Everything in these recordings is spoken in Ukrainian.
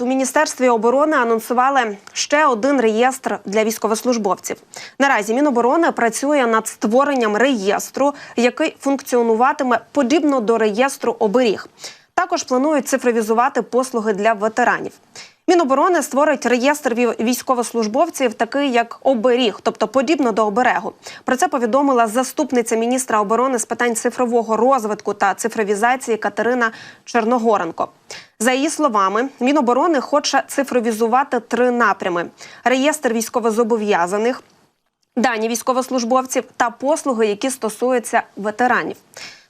У міністерстві оборони анонсували ще один реєстр для військовослужбовців. Наразі Міноборони працює над створенням реєстру, який функціонуватиме подібно до реєстру оберіг. Також планують цифровізувати послуги для ветеранів. Міноборони створить реєстр ві- військовослужбовців, такий як оберіг, тобто подібно до оберегу. Про це повідомила заступниця міністра оборони з питань цифрового розвитку та цифровізації Катерина Черногоренко. За її словами, Міноборони хоче цифровізувати три напрями: реєстр військовозобов'язаних, дані військовослужбовців та послуги, які стосуються ветеранів.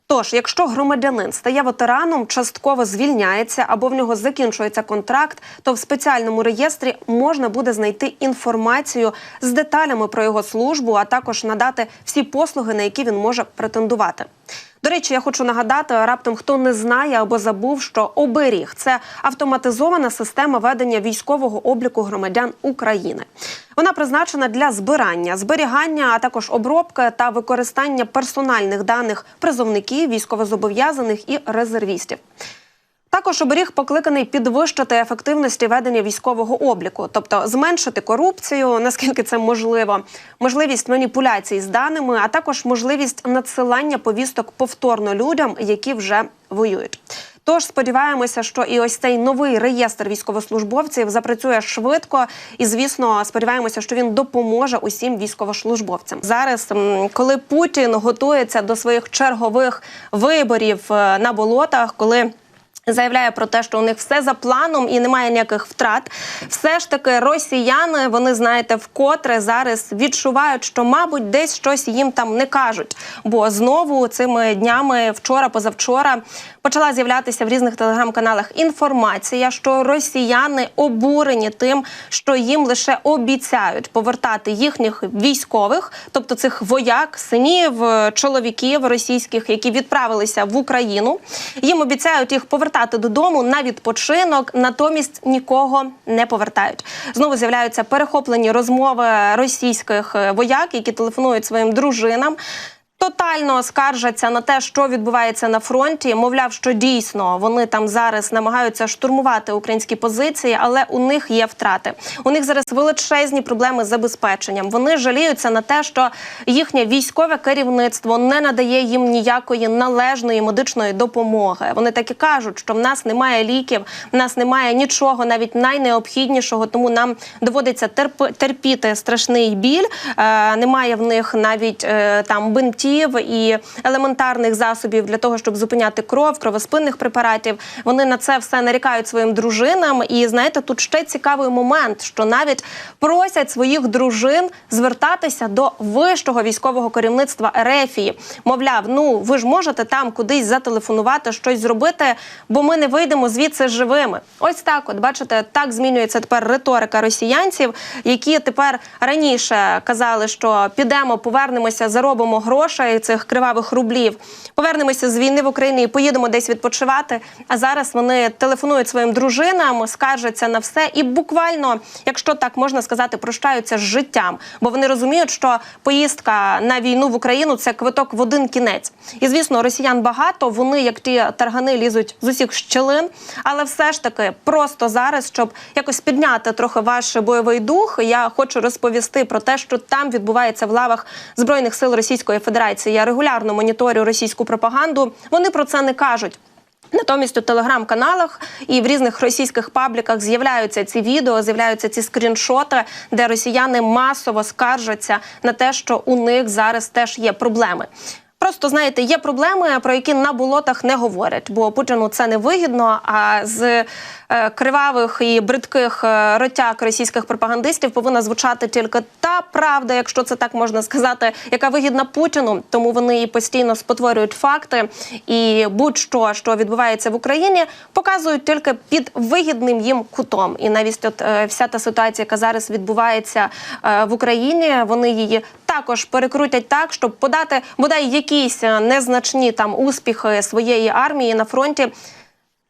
Тож, якщо громадянин стає ветераном, частково звільняється або в нього закінчується контракт, то в спеціальному реєстрі можна буде знайти інформацію з деталями про його службу, а також надати всі послуги, на які він може претендувати. До речі, я хочу нагадати раптом, хто не знає або забув, що оберіг це автоматизована система ведення військового обліку громадян України. Вона призначена для збирання, зберігання, а також обробки та використання персональних даних призовників, військовозобов'язаних і резервістів. Також оберіг покликаний підвищити ефективності ведення військового обліку, тобто зменшити корупцію, наскільки це можливо, можливість маніпуляцій з даними, а також можливість надсилання повісток повторно людям, які вже воюють. Тож сподіваємося, що і ось цей новий реєстр військовослужбовців запрацює швидко, і звісно, сподіваємося, що він допоможе усім військовослужбовцям. Зараз, коли Путін готується до своїх чергових виборів е, на болотах, коли Заявляє про те, що у них все за планом і немає ніяких втрат. Все ж таки, росіяни, вони знаєте, вкотре зараз відчувають, що, мабуть, десь щось їм там не кажуть. Бо знову цими днями, вчора, позавчора, почала з'являтися в різних телеграм-каналах інформація, що росіяни обурені тим, що їм лише обіцяють повертати їхніх військових, тобто цих вояк, синів, чоловіків російських, які відправилися в Україну. Їм обіцяють їх повертати додому на відпочинок, натомість нікого не повертають. Знову з'являються перехоплені розмови російських е, вояк, які телефонують своїм дружинам. Тотально скаржаться на те, що відбувається на фронті. Мовляв, що дійсно вони там зараз намагаються штурмувати українські позиції, але у них є втрати. У них зараз величезні проблеми з забезпеченням. Вони жаліються на те, що їхнє військове керівництво не надає їм ніякої належної медичної допомоги. Вони так і кажуть, що в нас немає ліків, в нас немає нічого, навіть найнеобхіднішого. Тому нам доводиться терп- терпіти страшний біль. Е, немає в них навіть е, там бинтів і елементарних засобів для того, щоб зупиняти кров, кровоспинних препаратів. Вони на це все нарікають своїм дружинам. І знаєте, тут ще цікавий момент, що навіть просять своїх дружин звертатися до вищого військового керівництва Ерефії. Мовляв, ну ви ж можете там кудись зателефонувати, щось зробити, бо ми не вийдемо звідси живими. Ось так, от бачите, так змінюється тепер риторика росіянців, які тепер раніше казали, що підемо, повернемося, заробимо грошей цих кривавих рублів, повернемося з війни в Україні і поїдемо десь відпочивати. А зараз вони телефонують своїм дружинам, скаржаться на все і буквально, якщо так можна сказати, прощаються з життям, бо вони розуміють, що поїздка на війну в Україну це квиток в один кінець. І звісно, росіян багато. Вони, як ті таргани, лізуть з усіх щелин. Але все ж таки, просто зараз, щоб якось підняти трохи ваш бойовий дух, я хочу розповісти про те, що там відбувається в лавах збройних сил Російської Федерації. Я регулярно моніторю російську пропаганду. Вони про це не кажуть. Натомість у телеграм-каналах і в різних російських пабліках з'являються ці відео, з'являються ці скріншоти, де росіяни масово скаржаться на те, що у них зараз теж є проблеми. Просто знаєте, є проблеми, про які на болотах не говорять, бо Путіну це не вигідно. А з е, кривавих і бридких е, ротяк російських пропагандистів повинна звучати тільки та правда, якщо це так можна сказати, яка вигідна Путіну. Тому вони і постійно спотворюють факти і будь-що, що відбувається в Україні, показують тільки під вигідним їм кутом. І навіть от е, вся та ситуація, яка зараз відбувається в Україні, вони її також перекрутять так, щоб подати бодай якісь е, незначні там успіхи своєї армії на фронті.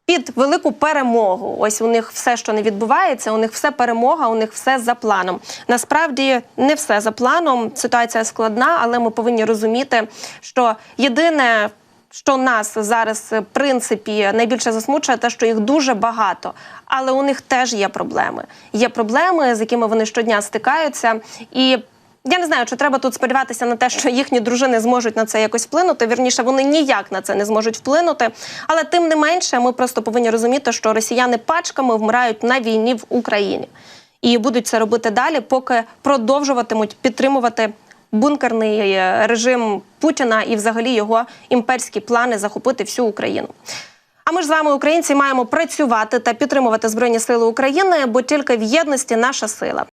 Під велику перемогу, ось у них все, що не відбувається, у них все перемога, у них все за планом. Насправді не все за планом. Ситуація складна, але ми повинні розуміти, що єдине, що нас зараз в принципі найбільше засмучує, те, що їх дуже багато, але у них теж є проблеми. Є проблеми, з якими вони щодня стикаються, і я не знаю, чи треба тут сподіватися на те, що їхні дружини зможуть на це якось вплинути. Вірніше, вони ніяк на це не зможуть вплинути. Але тим не менше, ми просто повинні розуміти, що росіяни пачками вмирають на війні в Україні і будуть це робити далі, поки продовжуватимуть підтримувати бункерний е, режим Путіна і, взагалі, його імперські плани захопити всю Україну. А ми ж з вами, українці, маємо працювати та підтримувати збройні сили України, бо тільки в єдності наша сила.